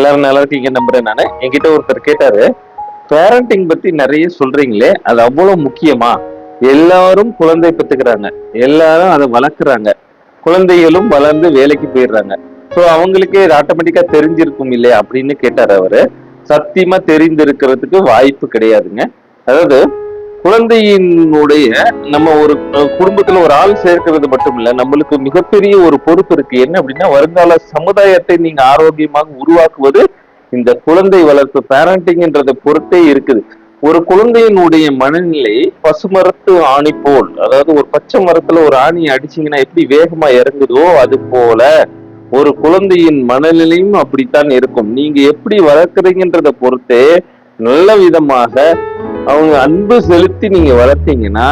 எல்லாரும் நல்லா இருக்கீங்க நம்புறேன் நானு. என்கிட்ட ஒருத்தர் கேட்டாரு பேரண்டிங் பத்தி நிறைய சொல்றீங்களே அது அவ்வளவு முக்கியமா? எல்லாரும் குழந்தை பெற்றுக்கிறாங்க. எல்லாரும் அதை வளர்க்குறாங்க. குழந்தைகளும் வளர்ந்து வேலைக்கு போயிடுறாங்க. ஸோ அவங்களுக்கே இது ஆட்டோமேட்டிக்கா தெரிஞ்சிருக்கும் இல்லையா அப்படின்னு கேட்டாரு அவரு. சத்தியமா தெரிந்திருக்கிறதுக்கு வாய்ப்பு கிடையாதுங்க. அதாவது குழந்தையினுடைய நம்ம ஒரு குடும்பத்துல ஒரு ஆள் சேர்க்கிறது மட்டும் இல்ல நம்மளுக்கு மிகப்பெரிய ஒரு பொறுப்பு இருக்கு. என்ன அப்படின்னா வருங்கால சமுதாயத்தை நீங்க ஆரோக்கியமாக உருவாக்குவது இந்த குழந்தை வளர்ப்பு பேரண்டிங்ன்றத பொறுத்தே இருக்குது. ஒரு குழந்தையினுடைய மனநிலை பசுமரத்து ஆணி போல் அதாவது ஒரு பச்சை மரத்துல ஒரு ஆணியை அடிச்சிங்கன்னா எப்படி வேகமா இறங்குதோ அது போல ஒரு குழந்தையின் மனநிலையும் அப்படித்தான் இருக்கும். நீங்க எப்படி வளர்க்குறீங்கன்றத பொறுத்தே நல்ல விதமாக அவங்க அன்பு செலுத்தி நீங்க வளர்த்தீங்கன்னா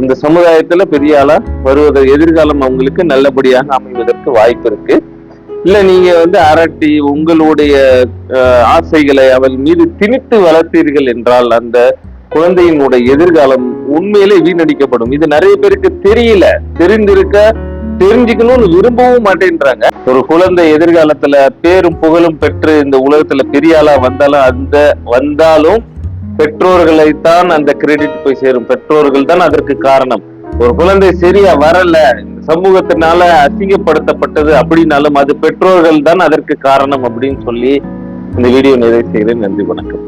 இந்த சமுதாயத்துல பெரிய ஆளா வருவது எதிர்காலம் அவங்களுக்கு நல்லபடியாக அமைவதற்கு வாய்ப்பு இருக்கு. இல்ல நீங்க வந்து அரட்டி உங்களுடைய ஆசைகளை அவள் மீது திணித்து வளர்த்தீர்கள் என்றால் அந்த குழந்தையினுடைய எதிர்காலம் உண்மையிலே வீணடிக்கப்படும். இது நிறைய பேருக்கு தெரியல. தெரிந்திருக்க தெரிஞ்சுக்கணும்னு விரும்பவும் மாட்டேன்றாங்க. ஒரு குழந்தை எதிர்காலத்துல பேரும் புகழும் பெற்று இந்த உலகத்துல பெரிய ஆளா வந்தாலும் அந்த வந்தாலும் பெற்றோர்களை தான் அந்த கிரெடிட் போய் சேரும். பெற்றோர்கள் தான் அதற்கு காரணம். ஒரு குழந்தை சரியா வரல இந்த சமூகத்தினால அசிங்கப்படுத்தப்பட்டது அப்படின்னாலும் அது பெற்றோர்கள் தான் அதற்கு காரணம் அப்படின்னு சொல்லி இந்த வீடியோ நிறைவு செய்கிறேன். நன்றி வணக்கம்.